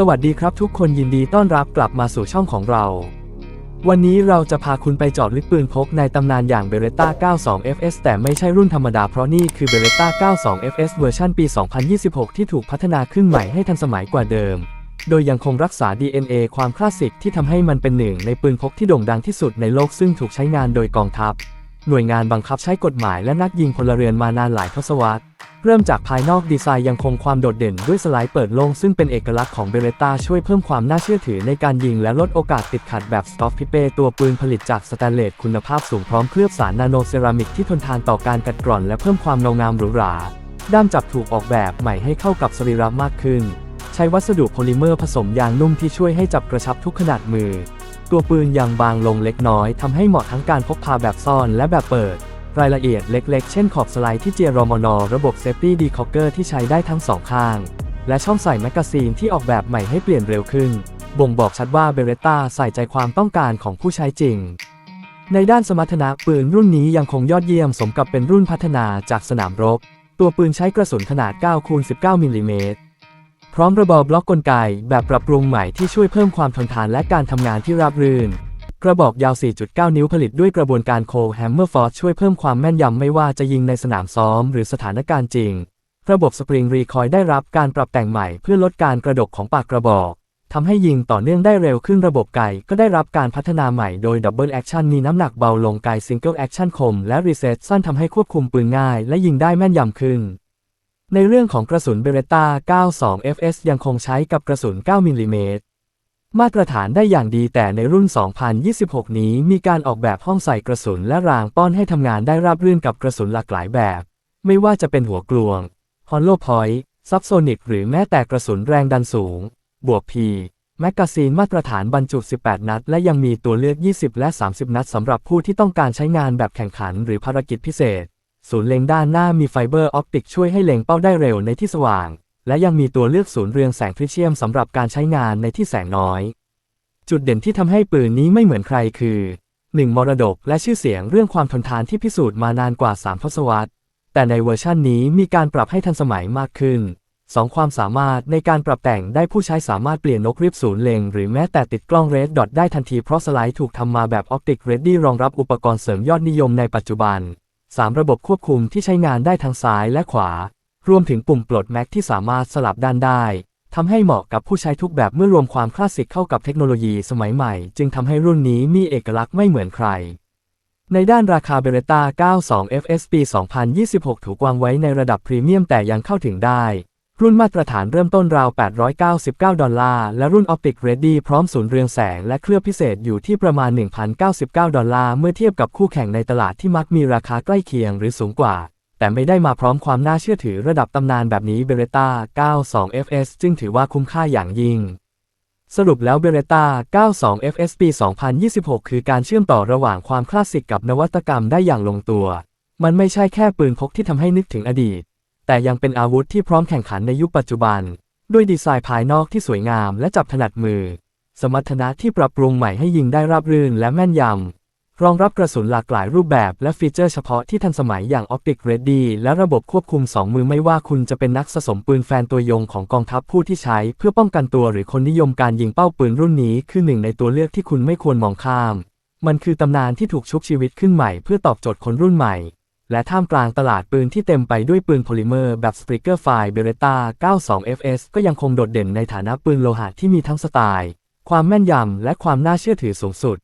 สวัสดีครับทุกคนยินดีต้อนรับกลับมาสู่ช่องของเรา วันนี้เราจะพาคุณไปจอดลึกปืนพกในตำนานอย่าง Beretta 92 FS แต่ไม่ใช่รุ่นธรรมดาเพราะนี่คือ Beretta 92 FS เวอร์ชันปี 2026 ที่ถูกพัฒนาขึ้นใหม่ให้ทันสมัยกว่าเดิม โดยยังคงรักษา DNA ความคลาสสิกที่ทำให้มันเป็นหนึ่งในปืนพกที่โด่งดังที่สุดในโลกซึ่งถูกใช้งานโดยกองทัพ หน่วยงานบังคับใช้กฎหมายและนักยิงพลเรือนมานานหลายทศวรรษ เริ่มจากภายนอกดีไซน์ยังคงความโดดเด่นด้วยสไลด์เปิดโล่งซึ่งเป็นเอกลักษณ์ของเบเรต้าช่วยเพิ่มความน่าเชื่อถือในการยิงและลดโอกาสติดขัดแบบสต็อปพิเป้ตัวปืนผลิตจากสแตนเลสคุณภาพสูงพร้อมเคลือบสารนาโนเซรามิกที่ทนทานต่อการกัดกร่อนและเพิ่มความเงางามหรูหราด้ามจับถูกออกแบบใหม่ให้เข้ากับสรีระมากขึ้น ใช้วัสดุโพลิเมอร์ผสมยางนุ่มที่ช่วยให้จับกระชับทุกขนาดมือ ตัวปืนยังบางลงเล็กน้อยทำให้เหมาะทั้งการพกพาแบบซ่อนและแบบเปิด รายละเอียดเล็กๆ เช่นขอบสไลด์ที่เจียรอมอนอระบบเซฟตี้ดีคอกเกอร์ที่ใช้ได้ทั้งสองข้าง และช่องใส่แมกกาซีนที่ออกแบบใหม่ให้เปลี่ยนเร็วขึ้น บ่งบอกชัดว่าเบเรต้าใส่ใจความต้องการของผู้ใช้จริง ในด้านสมรรถนะปืนรุ่นนี้ยังคงยอดเยี่ยมสมกับเป็นรุ่นพัฒนาจากสนามรบ ตัวปืนใช้กระสุนขนาด9คูณ19มิลลิเมตรพร้อมระบบบล็อกกลไกแบบปรับปรุงใหม่ที่ช่วยเพิ่มความทนทานและการทำงานที่ราบรื่น กระบอกยาว 4.9 นิ้วผลิตด้วยกระบวนการโคแฮมเมอร์ฟอร์ช่วยเพิ่มความแม่นยำไม่ว่าจะยิงในสนามซ้อมหรือสถานการณ์จริง ระบบสปริงรีคอยล์ได้รับการปรับแต่งใหม่เพื่อลดการกระดกของปากกระบอกทำให้ยิงต่อเนื่องได้เร็วขึ้นระบบไกก็ได้รับการพัฒนาใหม่โดยดับเบิลแอคชั่นมีน้ำหนักเบาลงไกซิงเกิลแอคชั่นคมและรีเซ็ตสั้นทำให้ควบคุมปืนง่ายและยิงได้แม่นยำขึ้น ในเรื่องของกระสุนเบเรต้า 92 FS ยังคงใช้กับกระสุน 9 มิลลิเมตร มาตรฐานได้อย่างดีแต่ในรุ่น 2026 นี้มีการออกแบบห้องใส่กระสุนและรางป้อนให้ทำงานได้ราบรื่นกับกระสุนหลากหลายแบบ ไม่ว่าจะเป็นหัวกลวงฮอลโลพอยต์ซับโซนิกหรือแม้แต่กระสุนแรงดันสูง บวกพีแมกกาซีนมาตรฐานบรรจุ 18 นัด และยังมีตัวเลือก 20 และ 30 นัดสำหรับผู้ที่ต้องการใช้งานแบบแข่งขันหรือภารกิจพิเศษ ศูนย์เล็งด้านหน้ามีไฟเบอร์ออปติกช่วยให้เล็งเป้าได้เร็วในที่สว่าง และยังมีตัวเลือกศูนย์เรืองแสงทริเชียมสำหรับการใช้งานในที่แสงน้อย จุดเด่นที่ทำให้ปืนนี้ไม่เหมือนใครคือ 1. มรดกและชื่อเสียงเรื่องความทนทานที่พิสูจน์มานานกว่า 3 ทศวรรษ แต่ในเวอร์ชันนี้มีการปรับให้ทันสมัยมากขึ้น 2. ความสามารถในการปรับแต่งได้ผู้ใช้สามารถเปลี่ยนนกรีบศูนย์เล็งหรือแม้แต่ติดกล้องเรดดอทได้ทันทีเพราะสไลด์ถูกทำมาแบบออปติกเรดดี้รองรับอุปกรณ์เสริมยอดนิยมในปัจจุบัน 3. ระบบควบคุมที่ใช้งานได้ทั้งซ้ายและขวา รวมถึงปุ่มปลดแม็กที่สามารถสลับด้านได้ทำให้เหมาะกับผู้ใช้ทุกแบบเมื่อรวมความคลาสสิกเข้ากับเทคโนโลยีสมัยใหม่ จึงทำให้รุ่นนี้มีเอกลักษณ์ไม่เหมือนใคร ในด้านราคาเบเรต้า92 FS ปี 2026 ถูกวางไว้ในระดับพรีเมียมแต่ยังเข้าถึงได้ รุ่นมาตรฐานเริ่มต้นราว 899 ดอลลาร์ และรุ่น Optic Ready พร้อมศูนย์เรืองแสงและเคลือบพิเศษอยู่ที่ประมาณ 1,099 ดอลลาร์ เมื่อเทียบกับคู่แข่งในตลาดที่มักมีราคาใกล้เคียงหรือสูงกว่า แต่ไม่ได้มาพร้อมความน่าเชื่อถือระดับตำนานแบบนี้ Beretta 92 FS จึงถือว่าคุ้มค่าอย่างยิ่ง สรุปแล้ว Beretta 92 FS ปี 2026 คือการเชื่อมต่อระหว่างความคลาสสิกกับนวัตกรรมได้อย่างลงตัว มันไม่ใช่แค่ปืนพกที่ทำให้นึกถึงอดีต แต่ยังเป็นอาวุธที่พร้อมแข่งขันในยุคปัจจุบัน ด้วยดีไซน์ภายนอกที่สวยงามและจับถนัดมือ สมรรถนะที่ปรับปรุงใหม่ให้ยิงได้ราบรื่นและแม่นยำ รองรับกระสุนหลากหลายรูปแบบและฟีเจอร์เฉพาะที่ทันสมัยอย่าง Optic Ready และระบบควบคุม 2 มือไม่ว่าคุณจะเป็นนักสะสมปืนแฟนตัวยงของกองทัพผู้ที่ใช้ เพื่อป้องกันตัวหรือคนนิยมการยิงเป้าปืนรุ่นนี้ คือหนึ่งในตัวเลือกที่คุณไม่ควรมองข้าม มันคือตำนานที่ถูกชุบชีวิตขึ้นใหม่เพื่อตอบโจทย์คนรุ่นใหม่ และท่ามกลางตลาดปืนที่เต็มไปด้วยปืนโพลิเมอร์แบบสปริเกอร์ไฟเบเรต้า92 FS ก็ยังคงโดดเด่นในฐานะปืนโลหะที่มีทั้งสไตล์ ความแม่นยำและความน่าเชื่อถือสูงสุด